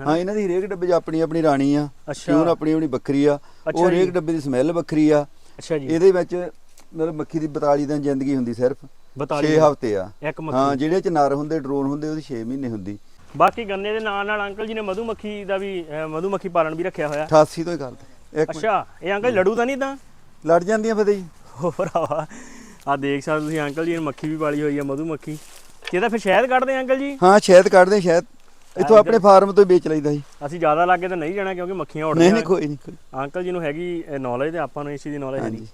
ਹਾਂ ਇਹਨਾਂ ਦੀ ਹਰੇਕ ਡੱਬੇ 'ਚ ਆਪਣੀ ਆਪਣੀ ਰਾਣੀ ਆ ਅੱਛਾ। ਟਿਊਨ ਆਪਣੀ ਆਪਣੀ ਵੱਖਰੀ ਆ ਅੱਛਾ ਉਹ ਜੀ। ਹਰੇਕ ਡੱਬੇ ਦੀ ਸਮੈਲ ਵੱਖਰੀ ਆ। ਅੱਛਾ ਜੀ। ਇਹਦੇ ਵਿੱਚ ਮਤਲਬ ਮੱਖੀ ਦੀ 42 ਦਿਨ ਜ਼ਿੰਦਗੀ ਹੁੰਦੀ ਸਿਰਫ। 42 6 ਹਫ਼ਤੇ ਆ। ਇੱਕ ਹਾਂ ਜਿਹੜੇ ਚ ਨਰ ਹੁੰਦੇ ਡਰੋਨ ਹੁੰਦੇ ਉਹਦੀ 6 ਮਹੀਨੇ ਹੁੰਦੀ। ਬਾਕੀ ਗੰਨੇ ਦੇ ਨਾਲ ਨਾਲ ਅੰਕਲ ਜੀ ਨੇ ਮਧੂਮੱਖੀ ਦਾ ਵੀ ਅਹ, ਮਧੂਮੱਖੀ ਪਾਲਣ ਵੀ ਰੱਖਿਆ ਹੋਇਆ। 88 ਤੋਂ ਹੀ ਕਰਦੇ। ਇੱਕ। ਅੱਛਾ ਇਹ ਅੰਕਲ ਲੜੂ ਤਾਂ ਨਹੀਂ ਤਾਂ? ਲੜ ਜਾਂਦੀਆਂ ਫਤਿਹ ਜੀ। ਹੋ ਭਰਾਵਾ ਆ ਦੇਖ ਸਕਦੇ ਤੁਸੀਂ ਅੰਕਲ ਜੀ ਨੇ ਮੱਖੀ ਵੀ ਪਾਲੀ ਹੋਈ ਆ ਮਧੂਮੱਖੀ ਤੇ ਇਹਦਾ ਫਿਰ ਸ਼ਹਿਦ ਕੱਢਦੇ ਆ ਅੰਕਲ ਜੀ? ਹਾਂ ਸ਼ਹਿਦ ਕੱਢਦੇ ਸ਼ਹਿਦ ਇੱਥੋਂ ਆਪਣੇ ਫਾਰਮ ਤੋਂ ਹੀ ਵੇਚ ਲਈਦਾ ਜੀ ਅਸੀਂ ਜ਼ਿਆਦਾ ਲਾਗੇ ਤਾਂ ਨਹੀਂ ਜਾਣਾ ਕਿਉਂਕਿ ਮੱਖੀਆਂ ਨਹੀਂ ਉੱਡਦੀਆਂ ਨਹੀਂ ਕੋਈ ਨਹੀਂ ਕੋਈ ਅੰਕਲ ਜੀ ਨੂੰ ਹੈਗੀ ਨੌਲੇਜ ਤੇ ਆਪਾਂ ਨੂੰ ਇਸ ਚੀਜ਼ ਦੀ ਨੌਲੇਜ ਹੈ ਨਹੀਂ।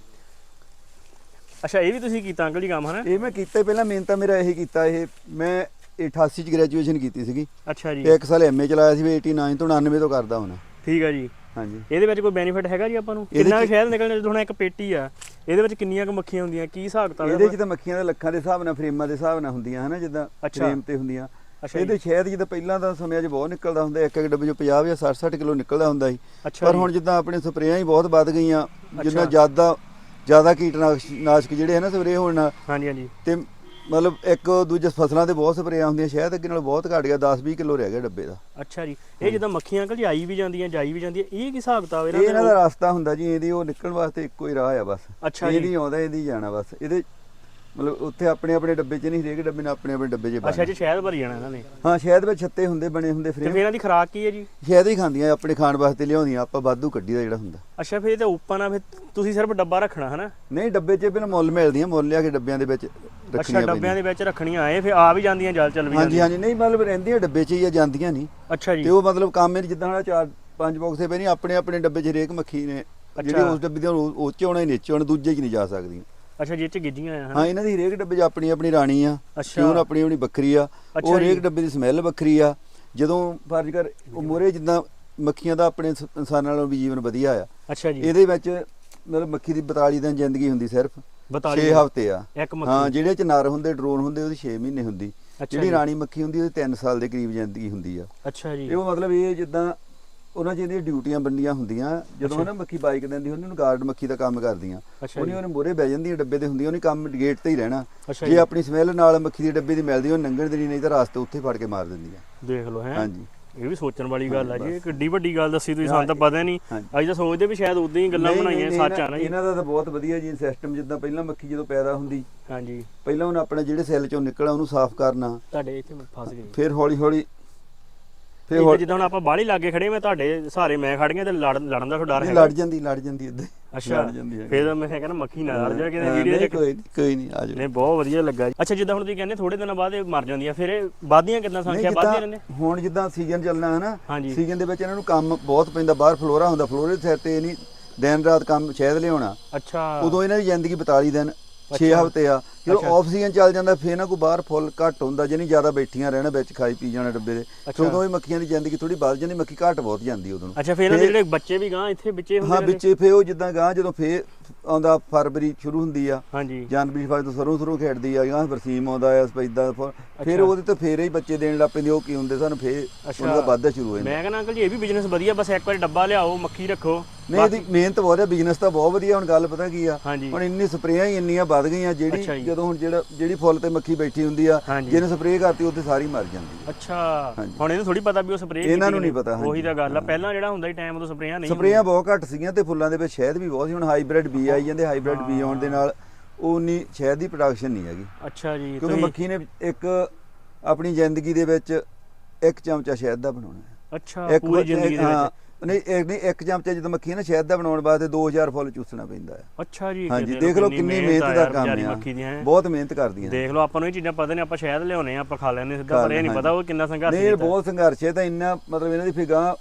ਅੱਛਾ ਇਹ ਵੀ ਤੁਸੀਂ ਕੀਤਾ ਅੰਕਲ ਜੀ ਕੰਮ ਹਨਾ? ਇਹ ਮੈਂ ਕੀਤਾ ਪਹਿਲਾਂ ਮੇਨ ਤਾਂ ਮੇਰਾ ਇਹ ਕੀਤਾ ਇਹ ਮੈਂ 88 ਚ ਗ੍ਰੈਜੂਏਸ਼ਨ ਕੀਤੀ ਸੀਗੀ। ਅੱਛਾ ਜੀ। ਤੇ ਇੱਕ ਸਾਲ ਐਮਏ ਚਲਾਇਆ ਸੀ ਵੀ 89 ਤੋਂ 99 ਤੋਂ ਕਰਦਾ ਹੁਣ। ਠੀਕ ਹੈ ਜੀ। ਹਾਂਜੀ। ਇਹਦੇ ਵਿੱਚ ਕੋਈ ਬੈਨੀਫਿਟ ਹੈਗਾ ਜੀ ਆਪਾਂ ਨੂੰ? ਕਿੰਨਾ ਸ਼ਹਿਦ ਨਿਕਲਣਾ ਜਦੋਂ ਹੁਣ ਇੱਕ ਪੇਟੀ ਆ ਇਹਦੇ ਵਿੱਚ ਕਿੰਨੀਆਂ ਕੁ ਮੱਖੀਆਂ ਹੁੰਦੀਆਂ ਕੀ ਹਿਸਾਬ ਕਿਤਾਬ ਇਹਦੇ ਚ ਤਾਂ ਮੱਖੀਆਂ ਦੇ ਲੱਖਾਂ ਦੇ ਹਿਸਾਬ ਨਾਲ ਫਰੇਮਾਂ ਦੇ ਹਿਸਾਬ ਨਾਲ ਹੁੰਦੀਆਂ ਹਨਾ ਜਿੱਦਾਂ। ਫਰੇਮ ਤੇ ਹੁੰਦੀਆਂ। ਇਹਦੇ ਸ਼ਹਿਦ ਜਿੱਦਾਂ ਪਹਿਲਾਂ ਤਾਂ ਸਮਿਆਂ 'ਚ ਬਹੁਤ ਨਿਕਲਦਾ ਹੁੰਦਾ ਇੱਕ ਇੱਕ ਡੱਬੇ 'ਚੋਂ 50 ਜਾਂ 60 60 ਕਿਲੋ ਨਿਕਲਦਾ ਹੁੰਦਾ ਸੀ। ਪਰ। ਹੁਣ ਜਿੱਦਾਂ ਆਪਣੇ ਸਪਰੇਆਂ ਹੀ ਬਹੁਤ ਵੱਧ ਗਈਆਂ ਜਿੰਨਾ। ਜ਼ਿਆਦਾ ਜ਼ਿਆਦਾ ਕੀਟਨਾਸ਼ਕ ਨਾਸ਼ਕ ਜਿਹੜੇ ਹੈ ਨਾ ਸਪਰੇਅ ਹੋਣ ਨਾਲ। ਹਾਂਜੀ ਹਾਂਜੀ। ਤੇ ਮਤਲਬ ਇੱਕ ਦੂਜੇ ਫਸਲਾਂ ਤੇ ਬਹੁਤ ਸਪਰੇਆਂ ਹੁੰਦੀਆਂ ਸ਼ਹਿਦ ਅੱਗੇ ਨਾਲ ਬਹੁਤ ਘਟ ਗਿਆ 10 20 ਕਿਲੋ ਰਹਿ ਗਿਆ ਡੱਬੇ ਦਾ। ਅੱਛਾ ਜੀ। ਇਹ ਜਿੱਦਾਂ ਮੱਖੀਆਂ ਅੰਕਲ ਜੀ ਆਈ ਵੀ ਜਾਂਦੀਆਂ ਜਾਈ ਵੀ ਜਾਂਦੀਆਂ ਇਹ ਕੀ ਹਿਸਾਬ ਕਿਤਾਬ ਇਹ ਇਹਨਾਂ ਦਾ ਦਾ ਰਸਤਾ ਹੁੰਦਾ ਜੀ ਇਹਦੀ ਉਹ ਨਿਕਲਣ ਵਾਸਤੇ ਇੱਕੋ ਹੀ ਰਾਹ ਆ ਬਸ। ਅੱਛਾ ਜੀ। ਇਹਦੀ ਆਉਂਦਾ ਇਹਦੀ ਜਾਣਾ ਬਸ। ਇਹਦੇ ਮਤਲਬ ਉੱਥੇ ਆਪਣੇ ਆਪਣੇ ਡੱਬੇ 'ਚ ਨਹੀਂ ਹਰੇਕ ਡੱਬੇ ਨਾਲ ਆਪਣੇ ਆਪਣੇ ਡੱਬੇ 'ਚ ਅੱਛਾ ਜੀ ਸ਼ਹਿਦ ਭਰੀ ਜਾਣਾ ਇਹਨਾਂ ਨੇ? ਹਾਂ ਸ਼ਹਿਦ ਵਿੱਚ ਛੱਤੇ ਹੁੰਦੇ ਬਣੇ ਹੁੰਦੇ ਤੇ ਫਿਰ ਇਹਨਾਂ ਦੀ ਖੁਰਾਕ ਕੀ ਹੈ ਜੀ? ਸ਼ਹਿਦ ਹੀ ਖਾਂਦੀਆਂ ਆਪਣੇ ਖਾਣ ਵਾਸਤੇ ਲਿਆਉਂਦੀਆਂ ਆਪਾਂ ਵਾਧੂ ਕੱਢੀ ਦਾ ਜਿਹੜਾ ਹੁੰਦਾ। ਅੱਛਾ ਫਿਰ ਇਹ ਤਾਂ ਓਪਨ ਆ ਫਿਰ ਤੁਸੀਂ ਸਿਰਫ ਡੱਬਾ ਰੱਖਣਾ ਹਨਾ? ਨਹੀਂ ਡੱਬੇ 'ਚ ਬਿਨ ਮੁੱਲ ਮਿਲਦੀਆਂ ਮੁੱਲ ਲਿਆ ਕੇ ਡੱਬਿਆਂ ਦੇ ਵਿੱਚ ਅੱਛਾ ਰੱਖਣੀਆਂ ਡੱਬਿਆਂ ਦੇ ਵਿੱਚ ਰੱਖਣੀਆਂ ਆਏ ਫਿਰ ਆ ਵੀ ਜਾਂਦੀਆਂ ਜਲ ਚੱਲ ਵੀ ਹਾਂਜੀ ਹਾਂਜੀ ਨਹੀਂ ਮਤਲਬ ਰਹਿੰਦੀਆਂ ਡੱਬੇ 'ਚ ਹੀ ਆ ਜਾਂਦੀਆਂ ਨਹੀਂ। ਅੱਛਾ ਜੀ। ਤੇ ਉਹ ਮਤਲਬ ਕੰਮ ਇਹ ਜਿੱਦਾਂ ਹੁਣ ਚਾਰ ਪੰਜ ਬਾਕਸੇ ਪਏ ਨਹੀਂ ਆਪਣੇ ਆਪਣੇ ਡੱਬੇ 'ਚ ਹਰੇਕ ਮੱਖੀ ਨੇ। ਜਿਹੜੀ ਅੱਛਾ। ਉਸ ਡੱਬੇ ਦੀ ਉਹ ਉਹ 'ਚ ਆਉਣਾ ਹੀ ਆਉਣਾ ਦੂਜੇ 'ਚ ਨਹੀਂ ਜਾ ਸਕਦੀਆਂ। ਅੱਛਾ ਜੀ ਇਹ ਚ ਗਿੱਜੀਆਂ ਆ ਹਾਂ ਇਹਨਾਂ ਦੀ ਹਰੇਕ ਡੱਬੇ 'ਚ ਆਪਣੀ ਆਪਣੀ ਰਾਣੀ ਆ ਟਿਊਨ ਆਪਣੀ ਆਪਣੀ ਵੱਖਰੀ ਆ। ਉਹ ਹਰੇਕ। ਡੱਬੇ ਦੀ ਸਮੈਲ ਵੱਖਰੀ ਆ। ਜਦੋਂ ਫਰਜ਼ ਕਰ ਉਹ ਮੋਰੇ ਜਿੱਦਾਂ ਮੱਖੀਆਂ ਦਾ ਆਪਣੇ ਇਨਸਾਨਾਂ ਨਾਲੋਂ ਵੀ ਜੀਵਨ ਵਧੀਆ ਆ। ਅੱਛਾ ਜੀ। ਇਹਦੇ ਵਿੱਚ ਮਤਲਬ ਮੱਖੀ ਦੀ 42 ਦਿਨ ਜ਼ਿੰਦਗੀ ਹੁੰਦੀ ਸਿਰਫ। 42 6 ਹਫ਼ਤੇ ਆ। ਹਾਂ ਜਿਹੜੇ ਚ ਨਰ ਹੁੰਦੇ ਡਰੋਨ ਹੁੰਦੇ ਉਹਦੀ 6 ਮਹੀਨੇ ਹੁੰਦੀ। ਜਿਹੜੀ। ਰਾਣੀ ਮੱਖੀ ਹੁੰਦੀ ਉਹਦੀ 3 ਸਾਲ ਦੇ ਕਰੀਬ ਜ਼ਿੰਦਗੀ ਹੁੰਦੀ ਆ। ਅੱਛਾ ਜੀ। ਇਹ ਮਤਲਬ ਇਹ ਜਿੱਦਾਂ ਉਹਨਾਂ ਇਹਦੀਆਂ ਡਿਊਟੀਆਂ ਬੰਦੀਆਂ ਹੁੰਦੀਆਂ ਜਦੋਂ। ਹਨਾ ਮੱਖੀ ਬਾਈਕ ਦਿੰਦੀ ਹੁੰਦੀ ਉਹਨੂੰ ਗਾਰਡ ਮੱਖੀ ਦਾ ਕੰਮ ਕਰਦੀਆਂ। ਉਹਨੇ ਉਹਨੇ ਮੋਰੇ ਬਹਿ ਜਾਂਦੀਆਂ ਡੱਬੇ ਤੇ ਹੁੰਦੀ ਉਹਨੇ ਕੰਮ ਗੇਟ ਤੇ ਹੀ ਰਹਿਣਾ। ਜੇ ਆਪਣੀ ਸਮੈਲ ਨਾਲ ਮੱਖੀ ਦੀ ਡੱਬੇ ਦੀ ਮਿਲਦੀ ਉਹ ਨੰਗਣ ਦੀ ਨਹੀਂ ਤਾਂ ਰਾਸਤੇ ਉੱਥੇ ਫੜ ਕੇ ਮਾਰ ਦਿੰਦੀਆਂ। ਦੇਖ ਲਓ ਹੈ। ਹਾਂਜੀ। ਇਹ ਵੀ ਸੋਚਣ ਵਾਲੀ ਗੱਲ ਆ ਜੀ ਕਿੱਡੀ ਵੱਡੀ ਗੱਲ ਦੱਸੀ ਤੁਸੀਂ ਸਾਨੂੰ ਤਾਂ ਪਤਾ ਨਹੀਂ। ਅਸੀਂ ਤਾਂ ਸੋਚਦੇ ਵੀ ਸ਼ਾਇਦ ਉਦਾਂ ਹੀ ਗੱਲਾਂ ਬਣਾਈਆਂ ਸੱਚ ਆ ਨਾ ਇਹਨਾਂ ਦਾ ਤਾਂ ਬਹੁਤ ਵਧੀਆ ਜੀ ਸਿਸਟਮ ਜਿੱਦਾਂ ਪਹਿਲਾਂ ਮੱਖੀ ਜਦੋਂ ਪੈਦਾ ਹੁੰਦੀ ਹਾਂਜੀ। ਪਹਿਲਾਂ ਉਹਨੇ ਆਪਣੇ ਜਿਹੜੇ ਸੈੱਲ ਚੋਂ ਨਿਕਲਣਾ ਉਹਨੂੰ ਸਾਫ਼ ਕਰਨਾ ਤੁਹਾਡੇ ਇੱਥੇ ਫਸ ਗਏ ਫਿਰ ਹੌਲੀ ਹੌਲੀ ਇਹ ਹੌਲੀ ਜਿੱਦਾਂ ਹੁਣ ਆਪਾਂ ਬਾਹਲੀ ਲਾਗੇ ਖੜੇ ਮੈਂ ਤੁਹਾਡੇ ਸਾਰੇ ਮੈਂ ਖੜ ਗਿਆ ਤੇ ਲੜ- ਲੜਨ ਦਾ ਡਰ ਨਹੀਂ, ਹੈਗਾ। ਲੜ ਜਾਂਦੀ ਲੜ ਜਾਂਦੀ ਇਦਾਂ ਅੱਛਾ ਲੜ ਜਾਂਦੀ ਹੈ ਫਿਰ ਮੈਂ ਕਹਿੰਦਾ ਮੱਖੀ ਨਾ ਲੜ ਜਾ ਕਿਤੇ ਹਾਂ, ਵੀਡੀਓ ਨਹੀਂ, ਚ ਕੋਈ ਨਹੀਂ ਕੋਈ ਨਹੀਂ ਆ ਜਾਓ। ਨੇ ਬਹੁਤ ਵਧੀਆ ਲੱਗਾ ਜੀ। ਅੱਛਾ ਜਿੱਦਾਂ ਹੁਣ ਤੁਸੀਂ ਕਹਿੰਦੇ ਥੋੜੇ ਦਿਨਾਂ ਬਾਅਦ ਇਹ ਮਰ ਜਾਂਦੀਆਂ ਫਿਰ ਇਹ ਵੱਧਦੀਆਂ ਕਿੰਨਾ ਨਹੀਂ ਸੰਖਿਆ ਵੱਧਦੀਆਂ ਜਿੱਦਾਂ ਰਹਿੰਦੇ ਹੁਣ ਜਿੱਦਾਂ ਸੀਜ਼ਨ ਚੱਲਣਾ ਹੈ ਨਾ ਸੀਜ਼ਨ ਦੇ ਵਿੱਚ ਇਹਨਾਂ ਨੂੰ ਕੰਮ ਬਹੁਤ ਪੈਂਦਾ ਬਾਹਰ ਫਲੋਰਾ ਹੁੰਦਾ ਫਲੋਰੇ ਤੇ ਨਹੀਂ ਦਿਨ ਰਾਤ ਕੰਮ ਸ਼ਹਿਦ ਲਿਆਉਣਾ। ਅੱਛਾ। ਉਦੋਂ ਇਹਨਾਂ ਦੀ ਜ਼ਿੰਦਗੀ 42 ਦਿਨ। 6 ਅੱਛਾ। ਹਫ਼ਤੇ ਆ ਜਦੋਂ ਅੱਛਾ। ਆਫ ਸੀਜ਼ਨ ਚੱਲ ਜਾਂਦਾ ਫੇਰ ਨਾ ਕੋਈ ਬਾਹਰ ਫੁੱਲ ਘੱਟ ਹੁੰਦਾ ਜਾਨੀ ਜ਼ਿਆਦਾ ਬੈਠੀਆਂ ਰਹਿਣਾ ਵਿੱਚ ਖਾਈ ਪੀ ਜਾਣਾ ਡੱਬੇ ਦੇ। ਸੋ ਉਦੋਂ ਇਹ ਮੱਖੀਆਂ ਦੀ ਜ਼ਿੰਦਗੀ ਥੋੜੀ ਵੱਧ ਜਾਂਦੀ ਮੱਖੀ ਘੱਟ ਬਹੁਤ ਜਾਂਦੀ ਉਦੋਂ ਅੱਛਾ ਫਿਰ ਫਿਰ- ਜਿਹੜੇ ਬੱਚੇ ਵੀ ਗਾਂ ਇੱਥੇ ਵਿੱਚੇ ਹੁੰਦੇ ਹਾਂ? ਵਿੱਚੇ ਫੇ ਉਹ ਜਿੱਦਾਂ ਗਾਂ ਜਦੋਂ ਫੇ ਆਉਂਦਾ ਫਰਵਰੀ ਸ਼ੁਰੂ ਹੁੰਦੀ ਆ ਹਾਂਜੀ ਜਨਵਰੀ ਫਰਵਰੀ ਤੋਂ ਸਰੋਂ ਸਰੋਂ ਖੇਡਦੀ ਆ ਗਾਂ ਬਰਸੀਮ ਆਉਂਦਾ ਆ ਸਪੈਦਾ ਫਿਰ। ਉਹਦੇ ਤੇ ਫੇਰ ਹੀ ਬੱਚੇ ਦੇਣ ਲੱਗ ਪੈਂਦੇ ਉਹ ਕੀ ਹੁੰਦੇ ਸਾਨੂੰ ਫੇ ਅੱਛਾ। ਉਹਨਾਂ ਦਾ ਵਾਧਾ ਸ਼ੁਰੂ ਹੋ ਜਾਂਦਾ ਮੈਂ ਕਹਿੰਦਾ ਅੰਕਲ ਜੀ ਇਹ ਵੀ ਬਿਜ਼ਨਸ ਵਧੀਆ ਬਸ ਇੱਕ ਵਾਰੀ ਡੱਬਾ ਲਿਆਓ ਮੱਖੀ ਰੱਖੋ ਨਹੀਂ ਇਹਦੀ ਮਿਹਨਤ ਬਹੁਤ ਹੈ ਬਿਜ਼ਨਸ ਤਾਂ ਬਹੁਤ ਵਧੀਆ ਹੁਣ ਗੱਲ ਪਤਾ ਕੀ ਆ? ਹੁਣ ਇੰਨੀ ਸਪਰੇਆਂ ਹੀ ਇੰਨੀਆਂ ਵੱਧ ਗਈਆਂ। ਜਿਹੜੀ ਜਦੋਂ ਹੁਣ ਜਿਹੜਾ ਜਿਹੜੀ ਫੁੱਲ ਤੇ ਮੱਖੀ ਬੈਠੀ ਹੁੰਦੀ ਆ। ਜਿਹਨੇ ਸਪਰੇਅ ਕਰਤੀ ਉੱਥੇ ਸਾਰੀ ਮਰ ਜਾਂਦੀ ਅੱਛਾ। ਹੁਣ ਇਹਨੂੰ ਥੋੜੀ ਪਤਾ ਵੀ ਉਹ ਸਪਰੇਅ ਇਹਨਾਂ ਨੂੰ ਨਹੀਂ ਪਤਾ, ਉਹੀ। ਤਾਂ ਗੱਲ ਆ। ਪਹਿਲਾਂ ਜਿਹੜਾ ਹੁੰਦਾ ਸੀ ਟਾਈਮ ਉਦੋਂ ਸਪਰੇਆਂ ਨਹੀਂ ਸਪਰੇਆਂ ਬਹੁਤ ਘੱਟ ਸੀਗੀਆਂ ਤੇ ਫੁੱਲਾਂ ਦੇ ਵਿੱਚ ਸ਼ਹਿਦ ਵੀ ਬਹੁਤ ਸੀ। ਹੁਣ ਹਾਈਬ੍ਰਿਡ ਬੀ ਆਈ ਜਾਂਦੇ ਹਾਈਬ੍ਰਿਡ ਬੀ ਆਉਣ ਦੇ ਨਾਲ ਉਨੀ ਸ਼ਹਿਦ ਦੀ ਪ੍ਰੋਡਕਸ਼ਨ ਨਹੀਂ ਹੈਗੀ। ਅੱਛਾ ਜੀ ਕਿਉਂਕਿ ਮੱਖੀ ਨੇ ਇੱਕ ਆਪਣੀ ਜ਼ਿੰਦਗੀ ਦੇ ਵਿੱਚ ਇੱਕ ਚਮਚਾ ਸ਼ਹਿਦ ਦਾ ਬਣਾਉਣਾ ਹੈ। ਅੱਛਾ ਪੂਰੀ ਜ਼ਿੰਦਗੀ ਦੇ ਵਿੱਚ। ਨਹੀਂ ਇੱਕ ਨਹੀਂ ਇੱਕ ਚਮਚਾ ਜਦੋਂ ਮੱਖੀ ਨਾ ਸ਼ਹਿਦ ਦਾ ਬਣਾਉਣ ਵਾਸਤੇ 2000 ਫੁੱਲ ਚੂਸਣਾ ਪੈਂਦਾ ਹੈ। ਅੱਛਾ ਜੀ ਹਾਂਜੀ ਦੇਖ ਲਓ ਕਿੰਨੀ ਮਿਹਨਤ ਦਾ ਕੰਮ ਹੈ ਬਹੁਤ ਮਿਹਨਤ ਕਰਦੀਆਂ ਦੇਖ ਲਓ ਆਪਾਂ ਨੂੰ ਇਹ ਚੀਜ਼ਾਂ ਪਤਾ ਨਹੀਂ ਆਪਾਂ ਸ਼ਾਇਦ ਲਿਆਉਨੇ ਆ ਆਪਾਂ ਖਾ ਲੈਨੇ ਸਿੱਧਾ ਪਰ ਇਹ ਨਹੀਂ ਪਤਾ ਉਹ ਕਿੰਨਾ ਸੰਘਰਸ਼ ਨਹੀਂ ਇਹ ਕੀਤਾ। ਬਹੁਤ ਸੰਘਰਸ਼ ਹੈ ਤਾਂ ਇੰਨਾ ਮਤਲਬ ਇਹਨਾਂ ਦੀ ਫਿਗਾ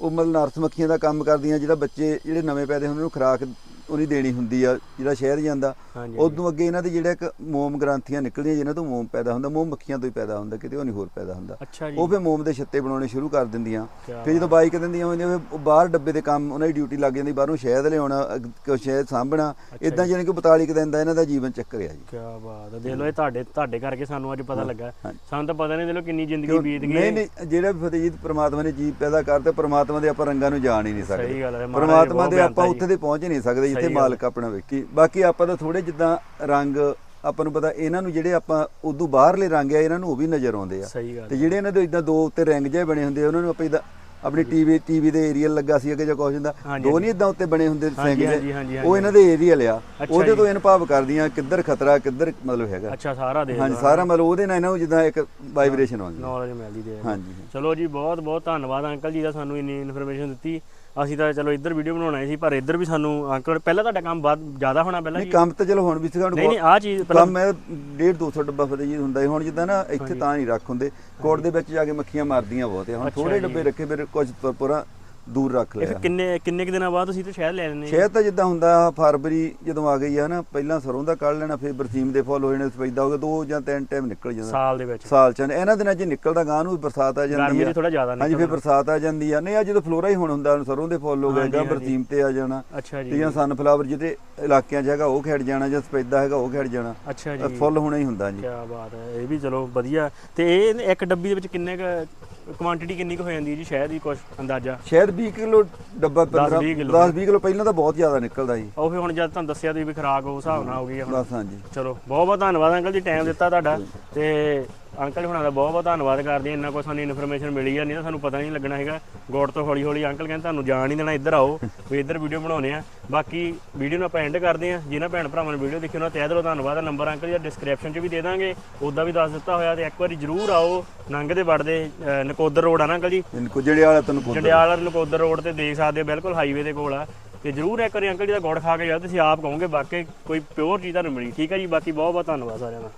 ਉਹ ਮਤਲਬ ਨਰਸ ਮੱਖੀਆਂ ਦਾ ਕੰਮ ਕਰਦੀਆਂ ਜਿਹੜਾ ਬੱਚੇ ਜਿਹੜੇ ਨਵੇਂ ਪੈਦੇ ਹੁੰਦੇ ਉਹਨੂੰ ਖੁਰਾਕ ਉਹਨੀ ਦੇਣੀ ਹੁੰਦੀ ਆ ਜਿਹੜਾ ਸ਼ਹਿਦ ਜਾਂਦਾ ਉਦੋਂ ਅੱਗੇ ਇਹਨਾਂ ਦੇ ਜਿਹੜਾ ਇੱਕ ਮੋਮ ਗ੍ਰੰਥੀਆਂ ਨਿਕਲਦੀਆਂ ਜਿਨ੍ਹਾਂ ਤੋਂ ਮੋਮ ਪੈਦਾ ਹੁੰਦਾ ਮੋਮ ਮੱਖੀਆਂ ਤੋਂ ਹੀ ਪੈਦਾ ਹੁੰਦਾ ਕਿਤੇ ਉਹ ਨਹੀਂ ਹੋਰ ਪੈਦਾ ਹੁੰਦਾ। ਉਹ ਫਿਰ ਮੋਮ ਦੇ ਛੱਤੇ ਬਣਾਉਣੇ ਸ਼ੁਰੂ ਕਰ ਦਿੰਦੀਆਂ। ਫਿਰ ਜਦੋਂ ਬਾਈਕ ਦਿੰਦੀਆਂ ਹੁੰਦੀਆਂ ਫਿਰ ਉਹ ਬਾਹਰ ਡੱਬੇ ਦੇ ਕੰਮ ਉਹਨਾਂ ਦੀ ਡਿਊਟੀ ਲੱਗ ਜਾਂਦੀ ਬਾਹਰੋਂ ਸ਼ਹਿਦ ਲਿਆਉਣਾ ਸ਼ਹਿਦ ਸਾਂਭਣਾ ਇਦਾਂ ਜਿਵੇਂ ਕਿ 42 ਕੁ ਦਿਨ ਦਾ ਇਹਨਾਂ ਦਾ ਜੀਵਨ ਚੱਕਰ ਆ ਜੀ। ਕੀ ਬਾਤ ਹੈ ਦੇਖ ਲਓ ਇਹ ਤੁਹਾਡੇ ਤੁਹਾਡੇ ਕਰਕੇ ਸਾਨੂੰ ਅੱਜ ਪਤਾ ਲੱਗਾ। ਸਾਨੂੰ ਤਾਂ ਪਤਾ ਨਹੀਂ ਦੇਖ ਲਓ ਕਿੰਨੀ ਜ਼ਿੰਦਗੀ ਬੀਤ ਗਈ। ਨਹੀਂ ਨਹੀਂ ਜਿਹੜਾ ਵੀ ਫਤਿਹਜੀਤ ਪ੍ਰਮਾਤਮਾ ਨੇ ਜੀਵ ਪੈਦਾ ਕਰਤਾ ਪ੍ਰਮਾਤਮਾ ਦੇ ਆਪਾਂ ਰੰਗਾਂ ਨੂੰ ਜਾਣ ਹੀ ਨਹੀਂ ਸਕਦੇ। ਸਹੀ ਗੱਲ ਹੈ ਮਹਾਰਾਜ ਨੇ ਪ੍ਰਮਾਤਮਾ ਦੇ ਆਪਾਂ ਉੱਥੇ ਦੇ ਪਹੁੰਚ ਨਹੀਂ ਸਕਦੇ ਗੱਲ। ਮਾਲਕ ਆਪਣਾ ਵੇਖੀ। ਬਾਕੀ ਆਪਾਂ ਤਾਂ ਥੋੜੇ ਜਿੱਦਾਂ ਰੰਗ ਆਪਾਂ ਨੂੰ ਪਤਾ ਇਹਨਾਂ ਨੂੰ ਜਿਹੜੇ ਆਪਾਂ ਉਦੋਂ ਬਾਹਰਲੇ ਰੰਗ ਆ ਇਹਨਾਂ ਨੂੰ ਉਹ ਵੀ ਨਜ਼ਰ ਆਉਂਦੇ ਆ। ਤੇ ਜਿਹੜੇ ਇਹਨਾਂ ਦੇ ਇਦਾਂ ਦੋ ਉੱਤੇ ਰੰਗ ਜਿਹੇ ਬਣੇ ਹੁੰਦੇ ਆ, ਉਹਨਾਂ ਨੂੰ ਆਪਾਂ ਇਦਾਂ ਆਪਣੀ ਟੀਵੀ ਟੀਵੀ ਦੇ ਏਰੀਅਲ ਲੱਗਾ ਸੀ ਅੱਗੇ ਜਾਂ ਕੁਝ ਹੁੰਦਾ ਦੋ ਨਹੀਂ ਇਦਾਂ ਉੱਤੇ ਬਣੇ ਹੁੰਦੇ ਜਿਹੇ। ਹਾਂਜੀ, ਉਹ ਇਹਨਾਂ ਦੇ ਏਰੀਅਲ ਆ। ਉਹਦੇ। ਤੋਂ ਇਹਨਾਂ ਭਾਵ ਕਰਦੀਆਂ ਕਿੱਧਰ ਖਤਰਾ ਕਿੱਧਰ ਮਤਲਬ ਹੈਗਾ। ਅੱਛਾ ਸਾਰਾ ਦੇ ਹਾਂਜੀ ਸਾਰਾ ਮਤਲਬ ਉਹਦੇ ਨਾਲ ਇਹਨਾਂ ਨੂੰ ਜਿੱਦਾਂ ਇੱਕ ਵਾਈਬ੍ਰੇਸ਼ਨ ਆਉਂਦੀ ਨੌਲੇਜ ਮਿਲਦੀ ਦੇ ਹਾਂਜੀ ਚਲੋ ਜੀ ਬਹੁਤ ਬਹੁਤ ਧੰਨਵਾਦ ਅੰਕਲ ਜੀ ਦਾ ਸਾਨੂੰ ਇੰਨੀ ਇਨਫੋਰਮੇਸ਼ਨ ਦਿੱਤੀ। ਅਸੀਂ ਤਾਂ ਚਲੋ ਇੱਧਰ ਵੀਡੀਓ ਬਣਾਉਣਾ ਸੀ ਪਰ ਇੱਧਰ ਵੀ ਸਾਨੂੰ ਅੰਕਲ ਪਹਿਲਾਂ ਤੁਹਾਡਾ ਕੰਮ ਬਹੁਤ ਜ਼ਿਆਦਾ ਹੋਣਾ ਪਹਿਲਾਂ ਨਹੀਂ ਕੰਮ ਤਾਂ ਚਲੋ ਹੁਣ ਵੀ ਹੁਣ ਨਹੀਂ ਨਹੀਂ ਆਹ ਚੀਜ਼ ਪਹਿਲਾਂ ਕੰਮ ਮੈਂ 1.5 200 ਡੱਬਾ ਫਤਿਹ ਜੀ ਹੁੰਦਾ ਸੀ ਹੁਣ ਜਿੱਦਾਂ ਨਾ ਇੱਥੇ ਤਾਂ ਨਹੀਂ ਰੱਖ ਹੁੰਦੇ ਕੋਟ ਦੇ ਵਿੱਚ ਜਾ ਕੇ ਮੱਖੀਆਂ ਮਾਰਦੀਆਂ ਬਹੁਤ ਆ ਹੁਣ ਥੋੜੇ। ਡੱਬੇ ਰੱਖੇ ਫਿਰ ਕੁਝ ਪੂਰਾ ਦੂਰ ਰੱਖ ਇਹ ਫਿਰ ਲਿਆ। ਕਿੰਨੇ ਕਿੰਨੇ ਕੁ ਦਿਨਾਂ ਬਾਅਦ ਤੁਸੀਂ ਤਾਂ ਸ਼ਹਿਰ ਲੈ ਲੈਣੇ ਸ਼ਹਿਦ ਤਾਂ ਜਿੱਦਾਂ ਹੁੰਦਾ ਫਰਵਰੀ ਜਦੋਂ ਆ ਗਈ ਆ ਨਾ ਪਹਿਲਾਂ ਸਰੋਂ ਦਾ ਕੱਢ ਲੈਣਾ ਫਿਰ ਬਰਸੀਮ ਦੇ ਫੁੱਲ ਹੋ ਜਾਣੇ ਸਪੈਦਾ ਹੋ ਗਿਆ ਦੋ ਜਾਂ ਤਿੰਨ ਟਾਈਮ ਨਿਕਲ ਜਾਂਦਾ। ਸਾਲ ਦੇ ਵਿੱਚ। ਸਾਲ ਚ। ਇਹਨਾਂ ਦਿਨਾਂ 'ਚ ਨਿਕਲਦਾ ਗਾਂ ਨੂੰ ਬਰਸਾਤ ਆ ਜਾਂਦੀ ਗਰਮੀ ਆ ਦੀ ਥੋੜਾ ਜ਼ਿਆਦਾ ਹਾਂਜੀ ਫਿਰ ਬਰਸਾਤ ਆ ਜਾਂਦੀ ਆ। ਨਹੀਂ ਆ ਜਦੋਂ ਫਲੋਰਾ ਹੀ ਹੁਣ ਹੁੰਦਾ ਸਰੋਂ ਦੇ ਫੁੱਲ ਹੋ ਗਏ ਹਾਂਜੀ। ਬਰਸੀਮ ਤੇ ਆ ਜਾਣਾ ਅੱਛਾ ਤੇ ਜੀ। ਜਾਂ ਸਨਫਲਾਵਰ ਜਿਹਦੇ ਇਲਾਕਿਆਂ 'ਚ ਹੈਗਾ ਉਹ ਖਿੜ ਜਾਣਾ ਜਾਂ ਸਪੈਦਾ ਹੈਗਾ ਉਹ ਖਿੜ ਜਾਣਾ। ਅੱਛਾ ਅ, ਜੀ। ਫੁੱਲ ਹੋਣਾ ਹੀ ਹੁੰਦਾ ਜੀ। ਕੀ ਬਾਤ ਹੈ ਇਹ ਵੀ ਚਲੋ ਵਧੀਆ। ਤੇ ਇਹ ਇੱਕ ਡੱਬੀ ਦੇ ਵਿੱਚ ਕਿੰਨੇ ਕ ਕੁਆਂਟੀਟੀ ਕਿੰਨੀ ਕੁ ਹੋ ਜਾਂਦੀ ਹੈ ਜੀ ਸ਼ਹਿਦ ਦੀ ਕੁਝ ਅੰਦਾਜ਼ਾ? ਸ਼ਾਇਦ 20 ਕਿਲੋ ਡੱਬਾ 15 20 ਕਿੱਲੋ। 10 20 ਕਿਲੋ ਪਹਿਲਾਂ ਤਾਂ ਬਹੁਤ ਜ਼ਿਆਦਾ ਨਿਕਲਦਾ ਸੀ ਉਹ ਫਿਰ ਹੁਣ ਜਦ ਤੁਹਾਨੂੰ ਦੱਸਿਆ ਤੁਸੀਂ ਵੀ ਖਰਾਕ ਉਸ ਹਿਸਾਬ ਨਾਲ ਹੋ ਗਈ ਆ ਹੁਣ। ਬਸ ਹਾਂਜੀ। ਚਲੋ ਬਹੁਤ ਬਹੁਤ ਧੰਨਵਾਦ ਅੰਕਲ ਜੀ ਟਾਈਮ ਦਿੱਤਾ ਤੁਹਾਡਾ ਤੇ ਅੰਕਲ ਹੁਣਾਂ ਦਾ ਬਹੁਤ ਬਹੁਤ ਧੰਨਵਾਦ ਕਰਦੇ ਹਾਂ। ਇੰਨਾ ਕੁ ਸਾਨੂੰ ਇਨਫੋਰਮੇਸ਼ਨ ਮਿਲੀ ਆ ਨਹੀਂ ਤਾਂ ਸਾਨੂੰ ਪਤਾ ਨਹੀਂ ਲੱਗਣਾ ਹੈਗਾ। ਗੋੜ ਤੋਂ ਹੌਲੀ ਹੌਲੀ ਅੰਕਲ ਕਹਿੰਦੇ ਤੁਹਾਨੂੰ ਜਾਣ ਨਹੀਂ ਦੇਣਾ ਇੱਧਰ ਆਓ ਵੀ ਇੱਧਰ ਵੀਡੀਓ ਬਣਾਉਣੇ ਆ ਬਾਕੀ ਵੀਡੀਓ ਨੂੰ ਆਪਾਂ ਐਂਡ ਕਰਦੇ ਆ ਜਿਨ੍ਹਾਂ ਭੈਣ ਭਰਾਵਾਂ ਨੇ ਵੀਡੀਓ ਦੇਖੀ ਉਹਨਾਂ ਦਾ ਤਹਿ ਦਿਲੋਂ ਧੰਨਵਾਦ ਆ। ਨੰਬਰ ਅੰਕਲ ਜੀ ਦਾ ਡਿਸਕ੍ਰਿਪਸ਼ਨ 'ਚ ਵੀ ਦੇ ਦਾਂਗੇ। ਉੱਦਾਂ ਵੀ ਦੱਸ ਦਿੱਤਾ ਹੋਇਆ ਤੇ ਇੱਕ ਵਾਰੀ ਜਰੂਰ ਆਓ। ਨੰਗਦੇ ਵੜਦੇ ਅਹ, ਨਕੋਦਰ ਰੋਡ ਆ ਨਾ ਅੰਕਲ ਜੀ? ਵਾਲਾ ਤੈਨੂੰ ਪੁੱਛਦਾ ਜੰਡਿਆਲ ਨਕੋਦਰ ਰੋਡ ਤੇ ਦੇਖ ਸਕਦੇ ਹੋ ਬਿਲਕੁਲ ਹਾਈਵੇ ਦੇ ਕੋਲ ਆ। ਤੇ ਜਰੂਰ ਇੱਕ ਵਾਰੀ ਅੰਕਲ ਜੀ ਦਾ ਗੁੜ ਖਾ ਕੇ ਜਾਓ ਤੁਸੀਂ ਆਪ ਕਹੋਗੇ ਵਾਕਈ ਕੋਈ ਪਿਓਰ ਚੀਜ਼ ਤੁਹਾਨੂੰ ਮਿਲੀ। ਠੀਕ ਹੈ ਜੀ ਬਾਕੀ ਬਹੁਤ ਬਹੁਤ ਧੰਨਵਾਦ ਸਾਰਿਆਂ ਦਾ।